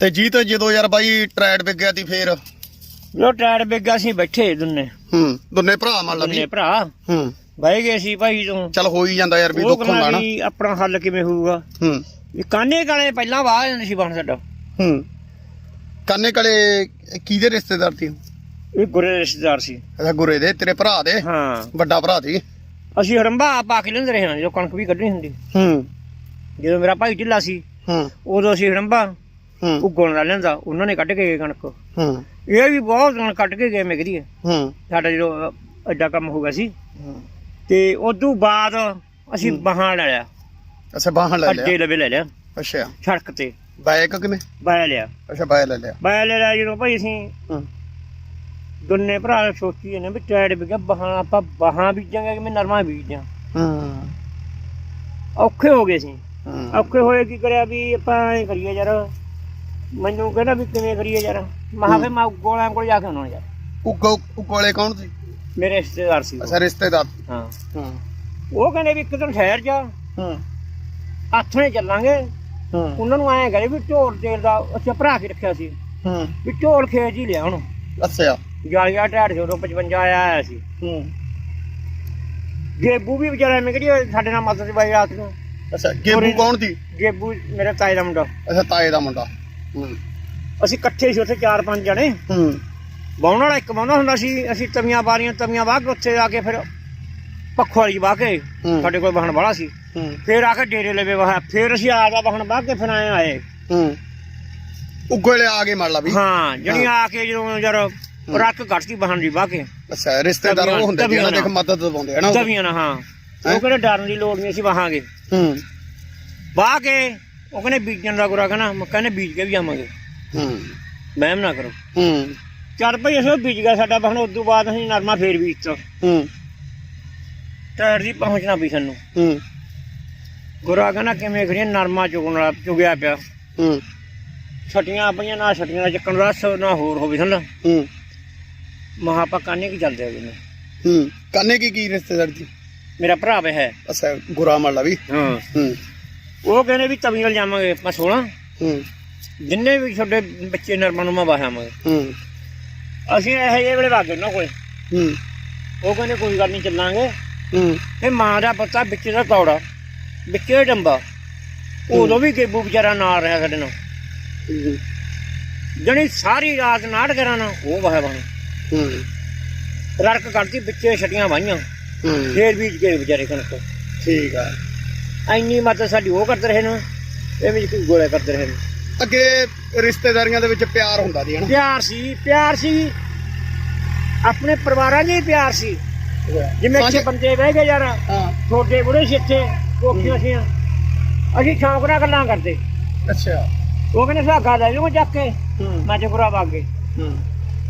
ਤੇ ਜੀਤ ਜਦੋਂ ਯਾਰ ਬਾਈ ਟਰੈਡ ਵਿਕ ਗਿਆ ਤੀ ਫੇਰ? ਜੋ ਟਾਇਰ ਬਿੱਗਾ ਸੀ ਬੈਠੇ ਦੁੰਨੇ। ਹੂੰ ਦੋਨੇ ਭਰਾ ਮੰਨ ਲਾ ਦੁੰਨੇ ਵੀ ਭਰਾ। ਹੂੰ। ਬਹਿ ਗਏ ਸੀ ਭਾਈ ਤੋਂ। ਚੱਲ ਹੋ ਹੀ ਜਾਂਦਾ ਯਾਰ ਵੀ ਉਹ ਦੁੱਖ ਹੁੰਦਾ ਕਹਿੰਦਾ ਨਾ। ਵੀ ਆਪਣਾ ਹੱਲ ਕਿਵੇਂ ਹੋਊਗਾ? ਹੂੰ। ਵੀ ਕਾਨੇ ਕਾਲੇ ਪਹਿਲਾਂ ਵਾਹ ਜਾਂਦੇ ਸੀ ਬਣ ਸਾਡਾ। ਹੂੰ। ਕੰਨੇ ਕਲੇ ਕਿਹਦੇ ਰਿਸ਼ਤੇਦਾਰ ਤੀ ਇਹ ਗੁਰੇ ਰਿਸ਼ਤੇਦਾਰ ਸੀ। ਅੱਛਾ ਗੁਰੇ ਦੇ ਤੇਰੇ ਭਰਾ ਦੇ? ਹਾਂ। ਵੱਡਾ ਭਰਾ ਸੀ। ਅਸੀਂ ਹਰੰਬਾ ਪਾ ਕੇ ਲੈਂਦੇ ਰਹੇ ਹਾਂ ਜਦੋਂ ਕਣਕ ਵੀ ਕੱਢਣੀ ਹੁੰਦੀ। ਹੂੰ। ਜਦੋਂ ਮੇਰਾ ਭਾਈ ਢਿੱਲਾ ਸੀ ਹੂੰ। ਉਦੋਂ ਅਸੀਂ ਹਰੰਬਾ ਹੂੰ। ਉਗਣ ਲਾ ਲੈਂਦਾ ਉਹਨਾਂ ਨੇ ਕੱਢ ਕੇ ਗਏ ਕਣਕ। ਹੂੰ। ਇਹ ਵੀ ਬਹੁਤ ਕਣਕ ਕੱਢ ਕੇ ਗਏ ਮਿਗਦੀ ਹੂੰ। ਸਾਡਾ ਜਦੋਂ ਐਡਾ ਕੰਮ ਹੋ ਗਿਆ ਸੀ। ਤੇ ਉਦੋਂ ਬਾਅਦ ਅਸੀਂ ਬਾਹਾਂ ਲੈ ਲਿਆ। ਅੱਛਾ ਬਾਹਣ ਲੈ ਅੱਡੇ ਲਿਆ। ਲਵੇ ਲੈ ਲਿਆ। ਅੱਛਾ। ਸੜਕ ਤੇ। ਬਾਇਕ ਕਿਵੇਂ? ਬਾਇਆ ਲਿਆ। ਅੱਛਾ ਬਾਇ ਲੈ ਲਿਆ। ਬਾਇਆ ਲੈ ਲਿਆ ਜਦੋਂ ਭਾਈ ਅਸੀਂ ਦੋਨੇ ਭਰਾ ਸੋਚੀ ਨੇ ਵੀ ਟੈਡ ਵੀ ਬਾਹਾਂ ਆਪਾਂ ਬਾਹਾਂ ਬੀਜਾਂਗੇ ਕਿ ਮੈਂ ਨਰਮਾ ਬੀਜਾਂ? ਹੂੰ। ਔਖੇ ਹੋ ਗਏ ਸੀ। ਔਖੇ ਹੋਏ ਕੀ ਕਰਿਆ ਵੀ ਆਪਾਂ ਐ ਕਰੀਏ ਯਾਰ ਮੈਨੂੰ ਕਹਿੰਦਾ ਵੀ ਕਿਵੇਂ ਕਰੀਏ ਯਾਰ। ਮਹਾ ਫੇ ਮੈਂ ਗੋਲਿਆਂ ਕੋਲ ਜਾ ਕੇ ਆਉਣਾ ਯਾਰ। ਉਗੋ ਉਗੋਲੇ ਕੌਣ ਸੀ? ਮੇਰੇ ਰਿਸ਼ਤੇਦਾਰ ਸੀ ਉਹ। ਅੱਛਾ ਰਿਸ਼ਤੇਦਾਰ। ਹਾਂ। ਹੂੰ। ਉਹ ਕਹਿੰਦੇ ਵੀ ਇੱਕ ਦਿਨ ਠਹਿਰ ਜਾ। ਹੂੰ। ਆਥਣੇ ਚੱਲਾਂਗੇ। ਹੂੰ। ਉਹਨਾਂ ਨੂੰ ਐਂ ਕਰੇ ਵੀ ਢੋਲ ਤੇਲ ਦਾ ਅੱਛਾ ਭਰਾ ਕੇ ਰੱਖਿਆ ਸੀ। ਹੂੰ। ਵੀ ਢੋਲ ਖੇਜ ਹੀ ਲਿਆ ਹੁਣ ਅੱਛਾ। ਜਾਲੀਆ ਢਾੜ ਜਦੋਂ 55 ਆਇਆ ਸੀ। ਹੂੰ। ਗੇਬੂ ਵੀ ਵਿਚਾਰਾ ਐਵੇਂ ਕਿਹੜੀ ਸਾਡੇ ਨਾਲ ਮਦਦ ਬਾਈ ਰਾਤ ਨੂੰ। ਅੱਛਾ ਗੇਬੂ ਕੌਣ ਸੀ? ਗੇਬੂ ਮੇਰੇ ਤਾਏ ਦਾ ਮੁੰਡਾ। ਅੱਛਾ ਤਾਏ ਦਾ ਮੁੰਡਾ। ਅਸੀਂ ਇਕੱਠੇ ਸੀ ਉੱਥੇ ਚਾਰ ਪੰਜ ਜਣੇ। ਹੂੰ। ਬਾਉਣ ਵਾਲਾ ਇੱਕ ਬਾਉਂਦਾ ਹੁੰਦਾ ਸੀ ਅਸੀਂ ਤਵੀਆਂ ਬਾਰੀਆਂ ਤਵੀਆਂ ਵਾਹ ਕੇ ਉੱਥੇ ਆ ਕੇ ਫਿਰ ਪੱਖੋ ਵਾਲੀ ਵਾਹ ਕੇ ਹੂੰ। ਸਾਡੇ ਕੋਲ ਵਾਹਣ ਵਾਲਾ ਸੀ। ਹੂੰ। ਫਿਰ ਆ ਕੇ ਡੇਰੇ ਲਵੇ ਵਾਹ ਫਿਰ ਅਸੀਂ ਆ ਗਿਆ ਵਾਹਣ ਵਾਹ ਕੇ ਫਿਰ ਆਏ ਆਏ। ਹੂੰ। ਉਗੋਲੇ ਆ ਗਏ ਮੰਨ ਲਾ ਵੀ। ਹਾਂ ਜਿਹੜੀ ਆ ਕੇ ਜਦੋਂ ਯਾਰ ਰੱਖ ਘਟਦੀ ਵਾਹਣ ਦੀ ਵਾਹ ਕੇ। ਅੱਛਾ ਰਿਸ਼ਤੇਦਾਰ ਉਹ ਹੁੰਦੇ ਜਿਹਨਾਂ ਨਾਲ। ਮਦਦ ਦਵਾਉਂਦੇ ਹਨਾ? ਤਵੀਆਂ ਨਾ ਹਾਂ। ਹੈਂ? ਉਹ ਕਹਿੰਦੇ ਡਰਨ ਦੀ ਲੋੜ ਨਹੀਂ ਅਸੀਂ ਵਾਹਾਂਗੇ। ਹੂੰ। ਵਾਹ ਕੇ ਉਹ ਕਹਿੰਦੇ ਬੀਜਣ ਦਾ ਗੁਰਾ ਕਹਿੰਦਾ ਮੈਂ ਕਹਿੰਦੇ ਬੀਜ ਕੇ ਵੀ ਆਵਾਂਗੇ। ਹੂੰ। ਵਹਿਮ ਨਾ ਕਰੋ। ਹੂੰ। ਚੱਲ ਭਈ ਅਸੀਂ ਉਹ ਬੀਜ ਗਿਆ ਸਾਡਾ ਵਾਹਣ ਉਸ ਤੋਂ ਬਾਅਦ ਅਸੀਂ ਨਰਮਾ ਫੇਰ ਬੀਜਤਾ ਹੂੰ। ਟਾਇਰ ਦੀ ਪਹੁੰਚਣਾ ਵੀ ਸਾਨੂੰ। ਹੂੰ। ਗੁਰਾ ਕਹਿੰਦਾ ਕਿਵੇਂ ਕਰੀਏ ਨਰਮਾ ਚੁਗਣ ਵਾਲਾ ਚੁਗਿਆ ਪਿਆ। ਹੂੰ। ਛਟੀਆਂ ਆਪਣੀਆਂ ਨਾ ਛਟੀਆਂ ਦਾ ਚੱਕਣ ਦਾ ਸ- ਨਾ ਹੋਰ ਹੋਵੇ ਸਮਝ ਹੂੰ। ਮਹਾ ਆਪਾਂ ਕਾਨੇ ਕੀ ਚੱਲਦੇ ਹੈਗੇ ਨੇ? ਹੂੰ। ਕੰਨੇ ਕੀ ਕੀ ਰਿਸ਼ਤੇਦਾਰ ਸੀ ਮੇਰਾ ਭਰਾ ਵੇ ਹੈ। ਅੱਛਾ ਗੁਰਾ ਮੰਨ ਲਾ ਵੀ? ਹਾਂ। ਹੂੰ। ਉਹ ਕਹਿੰਦੇ ਵੀ ਤਵੀਲ ਜਾਵਾਂਗੇ ਆਪਾਂ 16 ਹੂੰ। ਜਿੰਨੇ ਵੀ ਛੋਟੇ ਬੱਚੇ ਨਰਮਾ ਨੂੰ ਵਾਹਾਵਾਂਗੇ ਹੂੰ। ਅਸੀਂ ਇਹੋ ਜਿਹੇ ਵੇਲੇ ਵਾਗੇ ਉਹਨਾਂ ਕੋਲੇ। ਹੂੰ। ਉਹ ਕਹਿੰਦੇ ਕੋਈ ਗੱਲ ਨਹੀਂ ਚੱਲਾਂਗੇ। ਹੂੰ। ਇਹ ਮਾਂ ਦਾ ਪਤਾ ਵਿੱਚ ਦਾ ਤੌੜਾ ਵਿੱਚੇ ਡੰਬਾ। ਉਦੋਂ ਵੀ ਗੇਬੂ ਵਿਚਾਰਾ ਨਾਲ ਰਿਹਾ ਸਾਡੇ ਨਾਲ। ਜਣੀ ਸਾਰੀ ਰਾਤ ਨਾੜ ਕਰਾਣਾ ਉਹ ਵਾਹ ਬਣ ਹੂੰ। ਰੜਕ ਕਰਦੀ ਵਿੱਚੇ ਛਟੀਆਂ ਵਾਹੀਆਂ। ਹੂੰ। ਫੇਰ ਬੀਜ ਕੇ ਵਿਚਾਰੇ ਕਣਕ। ਠੀਕ ਆ। ਐਨੀ ਮਦਦ ਸਾਡੀ ਉਹ ਕਰਦੇ ਰਹੇ ਨੇ। ਇਹ ਵੀ ਕੋਈ ਗੋਲੇ ਕਰਦੇ ਰਹੇ ਨੇ। ਅੱਗੇ ਰਿਸ਼ਤੇਦਾਰੀਆਂ ਦੇ ਵਿੱਚ ਪਿਆਰ ਹੁੰਦਾ ਸੀ ਹਨਾ? ਪਿਆਰ ਸੀ ਪਿਆਰ ਸੀ। ਆਪਣੇ ਪਰਿਵਾਰਾਂ 'ਚ ਹੀ ਪਿਆਰ ਸੀ। ਜਿਵੇਂ ਸਾਂਝੇ- ਬੰਦੇ ਬਹਿ ਗਏ ਯਾਰ ਹਾਂ। ਛੋਟੇ ਬੁੜੇ ਸੀ ਇੱਥੇ ਕੋਠੀਆਂ ਸੀ ਅਸੀਂ ਸ਼ੌਂਕ ਨਾਲ ਗੱਲਾਂ ਕਰਦੇ। ਅੱਛਾ। ਉਹ ਕਹਿੰਦੇ ਸੁਹਾਗਾ ਲੈ ਲਓ ਚੱਕ ਕੇ। ਮੈਂ ਤੇ ਗੁਰਾ ਵਗ ਹੂੰ।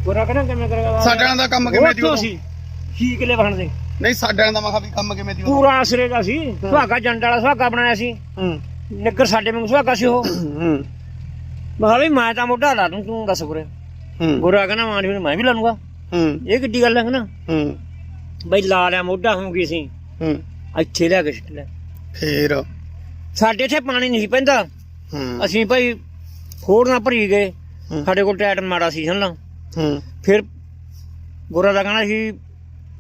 ਗੁਰਾ ਕਹਿੰਦਾ ਕਿਵੇਂ ਕਰੇਗਾ? ਸਾਡੇ ਦਾ ਕੰਮ ਕਿਵੇਂ ਦੀ? ਸੀ। ਛੀ ਕਿਲੇ ਬਣਦੇ ਨਹੀਂ ਸਾਡੇ ਨਾਲ ਦਾ ਮਖਾ ਵੀ ਕੰਮ ਕਿਵੇਂ ਦੀ? ਪੂਰਾ ਸਿਰੇ ਦਾ ਸੀ। ਸੁਹਾਗਾ ਜੰਡ ਵਾਲਾ ਸੁਹਾਗਾ ਬਣਾਇਆ ਸੀ। ਹੂੰ। ਨਿੱਗਰ ਸਾਡੇ ਵਾਂਗ ਸੁਹਾਗਾ ਸੀ ਉਹ। ਹੂੰ। ਮੈਂ ਕਿਹਾ ਵੀ ਮੈਂ ਤਾਂ ਮੋਢਾ ਲਾ ਦੂੰ ਤੂੰ ਦੱਸ ਗੁਰੇ ਹੂੰ। ਗੁਰਾ ਕਹਿੰਦਾ ਮਾਂ ਜੀ ਮੈਂ ਵੀ ਲਾ ਲੂੰਗਾ। ਹੂੰ। ਇਹ ਕਿੱਡੀ ਗੱਲ ਹੈ ਨਾ ਹੂੰ। ਬਈ ਲਾ ਲਿਆ ਮੋਢਾ ਹੋਊਗੀ ਸੀ। ਹੂੰ। ਇੱਥੇ ਲਿਆ ਕੇ ਸਿੱਟ ਲਿਆ। ਫੇਰ? ਸਾਡੇ ਇੱਥੇ ਪਾਣੀ ਨਹੀਂ ਪੈਂਦਾ। ਹੂੰ। ਅਸੀਂ ਭਾਈ ਖੋੜ ਨਾਲ ਭਰੀ ਗਏ। ਸਾਡੇ ਕੋਲ ਟੈਟ ਮਾੜਾ ਸੀ ਸਮਝਣਾ ਹੂੰ। ਫਿਰ ਗੋਰਾ ਦਾ ਕਹਿਣਾ ਸੀ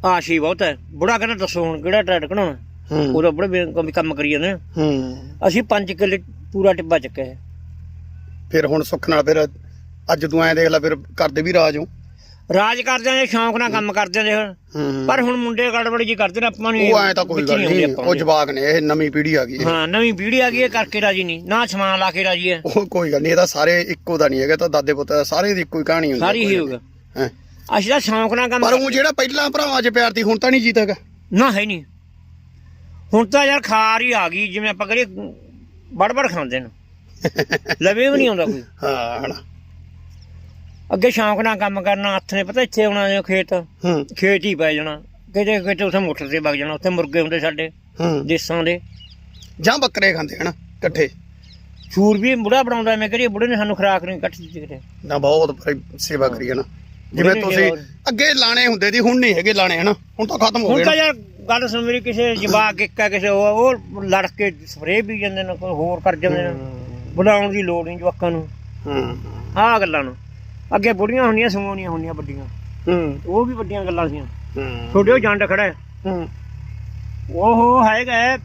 ਆਸ਼ੀ ਬਹੁਤ ਹੈ। ਬੁੜਾ ਕਹਿੰਦਾ ਦੱਸੋ ਹੁਣ ਕਿਹੜਾ ਟੈਟ ਕਢਾਉਣਾ? ਹੂੰ। ਉਹਦਾ ਬੜੇ ਕੰਮ- ਕੰਮ ਕਰੀ ਜਾਂਦੇ ਆ। ਹੂੰ। ਅਸੀਂ 5 ਕਿੱਲੇ ਪੂਰਾ ਟਿੱਬਾ ਚੱਕਿਆ ਹੈ। ਫਿਰ ਹੁਣ ਸੁੱਖ ਨਾਲ ਫਿਰ ਅੱਜ ਤੂੰ ਐਂ ਦੇਖ ਲੈ ਫਿਰ ਕਰਦੇ ਵੀ ਰਾਜ ਹੋ। ਰਾਜ ਕਰਦੇ ਆ ਸ਼ੌਂਕ ਨਾਲ ਕੰਮ ਕਰਦੇ ਨੇ ਹੂੰ। ਪਰ ਹੁਣ ਮੁੰਡੇ ਗੜਬੜੀ ਜੀ ਕਰਦੇ ਨੇ ਆਪਾਂ ਨੂੰ ਉਹ ਐਂ ਤਾਂ ਕੋਈ ਵਿੱਚ ਗੱਲ ਆਉਂਦੀ ਨਹੀਂ ਆਪਾਂ ਉਹ ਨੂੰ। ਜਵਾਕ ਨੇ ਇਹ ਨਵੀਂ ਪੀੜ੍ਹੀ ਆ ਗਈ ਇਹ। ਹਾਂ ਨਵੀਂ ਪੀੜ੍ਹੀ ਆ ਗਈ ਇਹ ਕਰਕੇ ਰਾਜੀ ਨਹੀਂ। ਨਾ ਸਮਾਨ ਲਾ ਕੇ ਰਾਜੀ ਹੈ। ਉਹ ਕੋਈ ਗੱਲ ਨਹੀਂ ਇਹ ਤਾਂ ਸਾਰੇ ਇੱਕੋ ਦਾ ਨਹੀਂ ਹੈਗਾ ਇਹ ਤਾਂ ਦਾਦੇ ਪੁੱਤ ਦਾ ਸਾਰੇ ਦੀ ਇੱਕੋ ਹੀ ਕਹਾਣੀ ਹੁੰਦੀ ਸਾਰੀ ਹੀ ਹੋਗਾ ਹੈਂ। ਅਸੀਂ ਤਾਂ ਸ਼ੌਂਕ ਨਾਲ ਕੰਮ ਪਰ ਉਹ ਜਿਹੜਾ ਪਹਿਲਾਂ ਭਰਾਵਾਂ 'ਚ ਪਿਆਰ ਸੀ ਹੁਣ ਤਾਂ ਨਹੀਂ ਜੀਤਾਗਾ ਨਾ ਹੈ ਨਹੀਂ। ਹੁਣ ਤਾਂ ਯਾਰ ਖਾਰ ਹੀ ਆ ਗਈ ਜਿਵੇਂ ਆਪਾਂ ਕਰੀਏ ਬੜ ਬੜ ਖਾਂਦੇ ਨੇ। ਲਵੇ ਵੀ ਨਹੀਂ ਆਉਂਦਾ ਕੋਈ। ਹਾਂ ਹਣਾ। ਅੱਗੇ ਸ਼ੌਂਕ ਨਾਲ ਕੰਮ ਕਰਨਾ ਹੱਥ ਨੇ ਪਤਾ ਇੱਥੇ ਆਉਣਾ ਜੋ ਖੇਤ। ਹੂੰ। ਖੇਤ ਹੀ ਪੈ ਜਾਣਾ। ਕਿਤੇ ਕਿਤੇ ਉੱਥੇ ਮੋਟਰ ਤੇ ਵਗ ਜਾਣਾ ਉੱਥੇ ਮੁਰਗੇ ਹੁੰਦੇ ਸਾਡੇ ਹੂੰ। ਦੇਸਾਂ ਦੇ। ਜਾਂ ਬੱਕਰੇ ਖਾਂਦੇ ਹਨਾ ਇਕੱਠੇ। ਸੂਰ ਵੀ ਬੁੜਾ ਬਣਾਉਂਦਾ ਮੈਂ ਕਰੀਏ ਬੁੜੇ ਨੇ ਸਾਨੂੰ ਖਰਾਕ ਨਹੀਂ ਕੱਟ ਦਿੱਤੀ ਕਿਤੇ। ਨਾ ਬਹੁਤ ਸੇਵਾ ਕਰੀ ਹਨਾ ਜਿਵੇਂ ਤੁਸੀਂ ਅੱਗੇ ਲਾਣੇ ਹੁੰਦੇ ਸੀ ਹੁਣ ਨਹੀਂ ਹੈਗੇ ਲਾਣੇ ਹਨਾ? ਹੁਣ ਤਾਂ ਖਤਮ ਹੋ ਹੁਣ ਗਏ ਤਾਂ ਨਾ। ਯਾਰ ਗੱਲ ਸੁਣ ਮੇਰੀ ਕਿਸੇ ਜਵਾਕ ਇੱਕਾ ਕਿਸੇ ਉਹ ਉਹ ਲੜ ਕੇ ਸਪਰੇਅ ਵੀ ਜਾਂਦੇ ਨੇ ਕੋਈ ਹੋਰ ਕਰ ਜਾਂਦੇ ਨੇ। ਹੂੰ। ਬਣਾਉਣ ਦੀ ਲੋੜ ਨਹੀਂ ਜਵਾਕਾਂ ਨੂੰ। ਹੂੰ। ਆਹ ਗੱਲਾਂ ਨੂੰ। ਅੱਗੇ ਬੁੜੀਆਂ ਹੁੰਦੀਆਂ ਸਮੂਹਣੀਆਂ ਹੁੰਦੀਆਂ ਵੱਡੀਆਂ। ਹੂੰ। ਉਹ ਵੀ ਵੱਡੀਆਂ ਗੱਲਾਂ ਸੀਆਂ। ਹੂੰ। ਛੋਟੇ ਉਹ ਜੰਡ ਖੜਾ ਹੈ। ਹੂੰ। ਉਹ ਹੈਗਾ ਹੈ,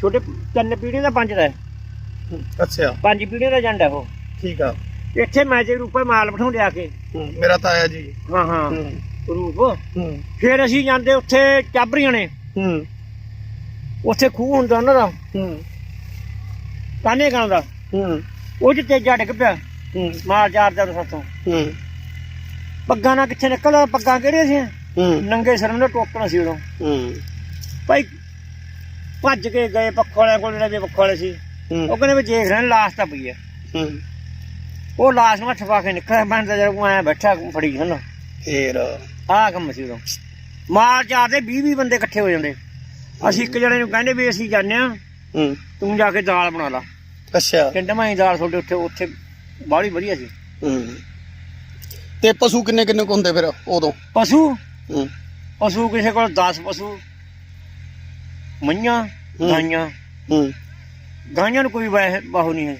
ਛੋਟੇ ਤਿੰਨ ਪੀੜ੍ਹੀਆਂ ਦਾ ਪੰਜ ਦਾ। ਅੱਛਾ। ਪੰਜ ਪੀੜ੍ਹੀਆਂ ਦਾ ਜੰਡ ਹੈ ਉਹ। ਠੀਕ ਆ। ਇੱਥੇ ਮੈਜੇ ਰੂਪੇ ਮਾਲ ਬਿਠਾਉਂਦੇ ਆ ਕੇ। ਮੇਰਾ ਤਾਇਆ ਜੀ। ਹਾਂ ਹਾਂ। ਰੂਪ। ਹੂੰ। ਫਿਰ ਅਸੀਂ ਜਾਂਦੇ ਉੱਥੇ ਚਾਬਰੀਆਂ ਨੇ। ਹੂੰ। ਉੱਥੇ ਖੂਹ ਹੁੰਦਾ ਉਹਨਾਂ ਦਾ। ਹੂੰ। ਕਾਨੇ ਗਾਂ ਦਾ। ਹੂੰ। ਉਹ ਚ ਤੇਜਾ ਡਿੱਗ ਪਿਆ। ਹੂੰ। ਮਾਲ ਚਾਰ ਦਾ ਸਾਥੋਂ ਹੂੰ। ਪੱਗਾਂ ਨਾਲ ਕਿੱਥੇ ਨਿਕਲਦਾ? ਪੱਗਾਂ ਕਿਹੜੀਆਂ ਸੀ? ਹੂੰ। ਨੰਗੇ ਸਿਰ ਦਾ ਟੋਕਣਾ ਸੀ ਉਦੋਂ। ਹੂੰ। ਭਾਈ ਭੱਜ ਕੇ ਗਏ ਪੱਖੋ ਵਾਲਿਆਂ ਕੋਲ ਜਿਹੜੇ ਪੱਖੋ ਵਾਲੇ ਸੀ। ਉਹ ਕਹਿੰਦੇ ਵੀ ਦੇਖ ਰਹੇ ਨੇ ਲਾਸ਼ ਤਾਂ ਪਈ ਹੈ ਹੂੰ। ਉਹ ਲਾਸ਼ ਨੂੰ ਹੱਥ ਪਾ ਕੇ ਨਿਕਲਿਆ ਮੈਂ ਤਾਂ ਜਦੋਂ ਆਇਆ ਬੈਠਾ ਫੜੀ ਹਨ। ਫੇਰ? ਆਹ ਕੰਮ ਸੀ ਉਦੋਂ। ਮਾਲ ਚਾਰ ਦੇ 20 20 ਬੰਦੇ ਇਕੱਠੇ ਹੋ ਜਾਂਦੇ। ਅਸੀਂ ਇੱਕ ਜਣੇ ਨੂੰ ਕਹਿੰਦੇ ਵੀ ਅਸੀਂ ਜਾਂਦੇ ਆ ਹੂੰ। ਤੂੰ ਜਾ ਕੇ ਦਾਲ ਬਣਾ ਲਾ। ਅੱਛਾ। ਕਹਿੰਦਾ ਮੈਂ ਦਾਲ ਤੁਹਾਡੇ ਉੱਥੇ ਉੱਥੇ ਬਾਹਲੀ ਵਧੀਆ ਸੀ। ਹੂੰ। ਤੇ ਪਸ਼ੂ ਕਿੰਨੇ ਕਿੰਨੇ ਕੁ ਹੁੰਦੇ ਫਿਰ ਉਦੋਂ? ਪਸ਼ੂ? ਹੂੰ। ਪਸ਼ੂ ਕਿਸੇ ਕੋਲ 10 ਪਸ਼ੂ ਮਈਆਂ। ਗਾਈਆਂ। ਹੂੰ। ਗਾਈਆਂ ਨੂੰ ਕੋਈ ਵਾਹ- ਬਾਹੂ ਨਹੀਂ ਹੈ।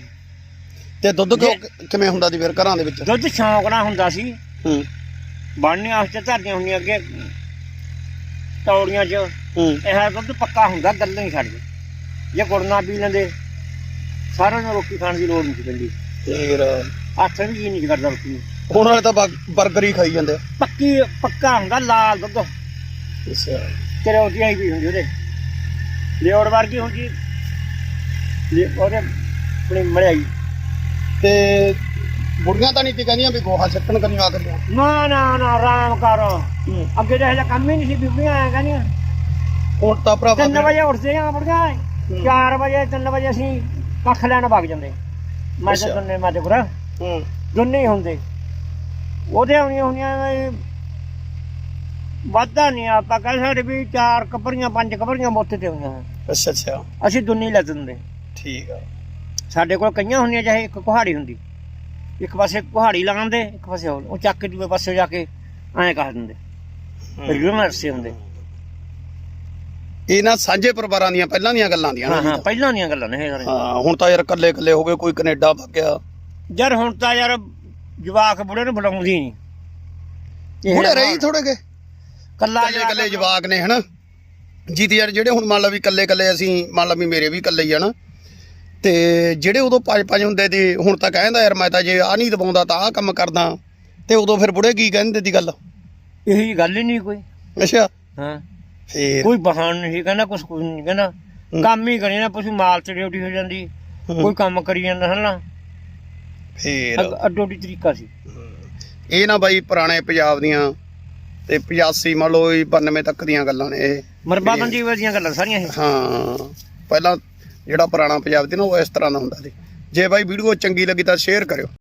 ਤੇ ਦੁੱਧ ਕਿਉਂ- ਕਿਵੇਂ ਹੁੰਦਾ ਸੀ ਫਿਰ ਘਰਾਂ ਦੇ ਵਿੱਚ? ਦੁੱਧ ਸ਼ੌਂਕ ਨਾਲ ਹੁੰਦਾ ਸੀ। ਹੂੰ। ਬਣਨੇ ਵਾਸਤੇ ਧਰਦੀਆਂ ਹੁੰਦੀਆਂ ਅੱਗੇ। ਤੌੜੀਆਂ 'ਚ। ਹੂੰ। ਇਹ ਦੁੱਧ ਪੱਕਾ ਹੁੰਦਾ ਗੱਲਾਂ ਹੀ ਛੱਡ ਦੇ ਜੇ ਗੁੜਨਾ ਪੀ ਲੈਂਦੇ ਸਾਰਿਆਂ ਨੂੰ ਰੋਟੀ ਖਾਣ ਦੀ ਲੋੜ ਨਹੀਂ ਸੀ ਪੈਂਦੀ। ਫੇਰ। ਹੱਥ ਵੀ ਜੀ ਨਹੀਂ ਕਰਦਾ ਰੋਟੀ ਨੂੰ। ਹੁਣ ਵਾਲੇ ਤਾਂ ਬਰਗ- ਬਰਗਰ ਹੀ ਖਾਈ ਜਾਂਦੇ ਆ। ਪੱਕੀ ਪੱਕਾ ਹੁੰਦਾ ਲਾਲ ਦੁੱਧ। ਅੱਛਾ। ਤੇਰੇ ਉਹਦੀ ਆਈ ਵੀ ਹੁੰਦੀ ਉਹਦੇ। ਲਿਓੜ ਵਰਗੀ ਹੁੰਦੀ। ਲੈ ਉਹਦੇ ਆਪਣੀ ਮੜਾਈ ਤੇ ਬੁੜੀਆਂ ਤਾਂ ਨਹੀਂ ਤੇ ਕਹਿੰਦੀਆਂ ਵੀ ਗੋਹਾ ਛੱਕਣ ਕਰੀ ਆ ਕਰੀਆਂ ਨਾ ਨਾ ਨਾ ਆਰਾਮ ਕਰ। ਅੱਗੇ ਤਾਂ ਇਹਦਾ ਕੰਮ ਹੀ ਨਹੀਂ ਸੀ ਬੀਬੀਆਂ ਆਇਆ ਕਹਿੰਦੀਆਂ। ਹੁਣ ਤਾਂ ਭਰਾਵਾ ਤਿੰਨ ਵਜੇ ਉੱਠਦੇ ਆ ਬੁੜੀਆਂ 4 ਵਜੇ 3 ਵਜੇ ਅਸੀਂ ਕੱਖ ਲੈਣ ਵਗ ਜਾਂਦੇ। ਮੈਂ। ਤੇ ਦੋਨੇ ਮਾਤੇ ਗੁਰਾ ਹੂੰ। ਦੋਨੇ ਹੀ ਹੁੰਦੇ। ਉਹਦੇ ਆਉਣੀਆਂ ਹੁੰਦੀਆਂ ਵਾਧਾ ਨਹੀਂ ਆਪਾਂ ਕਹਿ ਸਕਦੇ ਵੀ ਚਾਰ ਕਪੜੀਆਂ ਪੰਜ ਕਪੜੀਆਂ ਮੋਤੇ ਤੇ ਹੋਈਆਂ। ਅੱਛਾ ਅੱਛਾ। ਅਸੀਂ ਦੁੰਨੀ ਲੈ ਦਿੰਦੇ ਠੀਕ ਆ। ਸਾਡੇ ਕੋਲ ਕਈਆਂ ਹੁੰਦੀਆਂ ਚਾਹੇ ਇੱਕ ਕੁਹਾੜੀ ਹੁੰਦੀ। ਇੱਕ ਪਾਸੇ ਕੁਹਾੜੀ ਲਾਉਂਦੇ ਇੱਕ ਪਾਸੇ ਹੋਰ। ਉਹ ਚੱਕ ਕੇ ਦੂਏ ਪਾਸੇ ਜਾ ਕੇ ਐਂ ਕਰ ਦਿੰਦੇ। ਰਿਵਰਸੇ ਹੁੰਦੇ। ਇਹ ਨਾ ਸਾਂਝੇ ਪਰਿਵਾਰਾਂ ਦੀਆਂ ਪਹਿਲਾਂ ਦੀਆਂ ਗੱਲਾਂ ਦੀਆਂ ਹਾਂ ਹਾਂ ਪਹਿਲਾਂ ਦੀਆਂ ਗੱਲਾਂ ਨੇ ਇਹ ਸਾਰੀਆਂ ਹਾਂ ਹੁਣ ਤਾਂ ਯਾਰ ਇਕੱਲੇ ਇਕੱਲੇ ਹੋ ਗਏ ਕੋਈ ਕੈਨੇਡਾ ਗਿਆ। ਯਾਰ ਹੁਣ ਤਾਂ ਯਾਰ ਜਵਾਕ ਬੁੜੇ ਨੂੰ ਬੁਲਾਉਂਦੀ ਨਹੀਂ ਬੁੜੇ ਰਹੀ ਥੋੜੇ ਕੇ। ਕੱਲਾ ਇਕੱਲੇ ਇਕੱਲੇ ਜਵਾਕ ਨੇ ਹਨਾ? ਜੀਤ ਯਾਰ ਜਿਹੜੇ ਹੁਣ ਮੰਨ ਲਾ ਵੀ ਇਕੱਲੇ ਇਕੱਲੇ ਅਸੀਂ ਮੰਨ ਲਾ ਵੀ ਮੇਰੇ ਵੀ ਇਕੱਲੇ ਹੀ ਆ ਨਾ ਤੇ ਜਿਹੜੇ ਉਦੋਂ ਪੰਜ ਪੰਜ ਹੁੰਦੇ ਤੇ ਹੁਣ ਤਾਂ ਕਹਿੰਦਾ ਯਾਰ ਮੈਂ ਤਾਂ ਜੇ ਆ ਨਹੀਂ ਦਬਾਉਂਦਾ ਤਾਂ ਆ ਕੰਮ ਕਰਦਾ ਤੇ ਉਦੋਂ ਫਿਰ ਬੁੜੇ ਕੀ ਕਹਿੰਦੇ ਦੀ ਗੱਲ? ਇਹੋ ਗੱਲ ਹੀ ਨਹੀਂ ਕੋਈ। ਅੱਛਾ। ਹਾਂ। ਫੇਰ? ਕੋਈ ਬਹਾਨ ਨਹੀਂ ਕਹਿੰਦਾ ਕੁਛ ਕੁਝ ਨਹੀਂ ਕਹਿੰਦਾ ਕੰਮ ਹੀ ਕਰੀ ਨਾ ਪਸ਼ੂ ਮਾਲ ਤੇ ਡਿਊਟੀ ਹੋ ਜਾਂਦੀ ਕੋਈ ਕੰਮ ਕਰੀ ਜਾਂਦਾ ਹਨ ਫੇਰ? ਅੱਡੋ ਅੱਡੀ ਤਰੀਕਾ ਸੀ। ਇਹ ਨਾ ਬਾਈ ਪੁਰਾਣੇ ਪੰਜਾਬ ਦੀਆਂ ਤੇ 85 ਮੰਨ ਲਓ ਇਹ 92 ਤੱਕ ਦੀਆਂ ਗੱਲਾਂ ਨੇ ਇਹ। ਮਰਬਾਬੰਦੀ ਦੀਆਂ ਗੱਲਾਂ ਸਾਰੀਆਂ ਇਹ। ਹਾਂ। ਪਹਿਲਾਂ ਜਿਹੜਾ ਪੁਰਾਣਾ ਪੰਜਾਬ ਸੀ ਨਾ, ਉਹ ਇਸ ਤਰ੍ਹਾਂ ਦਾ ਹੁੰਦਾ ਸੀ। ਜੇ ਬਾਈ ਵੀਡੀਓ ਚੰਗੀ ਲੱਗੀ ਤਾਂ ਸ਼ੇਅਰ ਕਰਿਓ।